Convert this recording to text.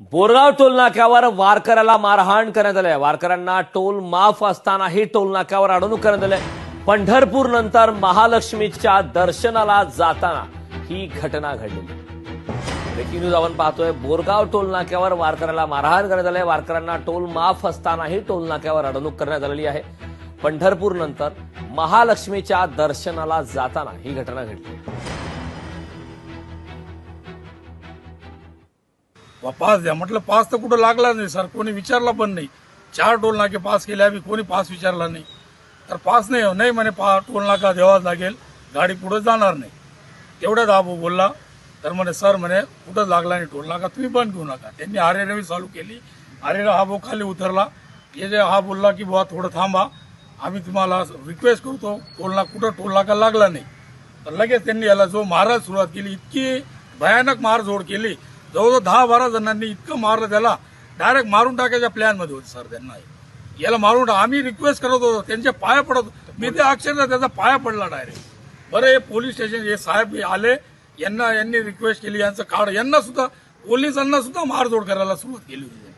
बोरगाव टोलनाक्यावर वारकऱ्याला मारहाण करण्यात आलंय. वारकऱ्यांना टोल माफ असतानाही टोलनाक्यावर अडवणूक करण्यात आलंय. पंढरपूर नंतर महालक्ष्मीच्या दर्शनाला जाताना ही घटना घडली. ब्रेकिंग न्यूज आपण पाहतोय. बोरगाव टोलनाक्यावर वारकऱ्याला मारहाण करण्यात आलंय. वारकऱ्यांना टोल माफ असतानाही टोलनाक्यावर अडवणूक करण्यात आलेली आहे. पंढरपूर नंतर महालक्ष्मीच्या दर्शनाला जाताना ही घटना घडली. पास द्या. म्हटलं पास तर कुठं लागला नाही सर. कोणी विचारला पण नाही. चार टोल नाके पास केले आम्ही कोणी पास विचारला नाही. तर पास नाही हो, नाही म्हणे पा टोल नाका द्यावाच लागेल. गाडी पुढं जाणार नाही. तेवढ्याच हा बोलला तर म्हणे सर म्हणे कुठं लागला नाही टोल नाका? तुम्ही बंद घेऊ नका. त्यांनी आरेरवी चालू केली. आरेरा हा भाऊ खाली उतरला. हे जे हा बोलला की बुवा थोडं थांबा. आम्ही तुम्हाला रिक्वेस्ट करतो. टोल कुठं टोल नाका लागला नाही. तर लगेच त्यांनी याला जो मारायला सुरुवात केली इतकी भयानक मारझोड केली. जवळजवळ दहा बारा जणांनी इतकं मारलं त्याला. डायरेक्ट मारून टाकायच्या प्लॅनमध्ये होते सर त्यांना. याला मारून टाक आम्ही रिक्वेस्ट करत होतो त्यांच्या पाया पडत होतो. मी ते अक्षरशः त्याचा पाया पडला डायरेक्ट बरं हे पोलीस स्टेशन हे साहेब आले. यांना यांनी रिक्वेस्ट केली यांचं काढ यांना सुद्धा पोलिसांना सुद्धा मारझोड करायला सुरुवात केली होती.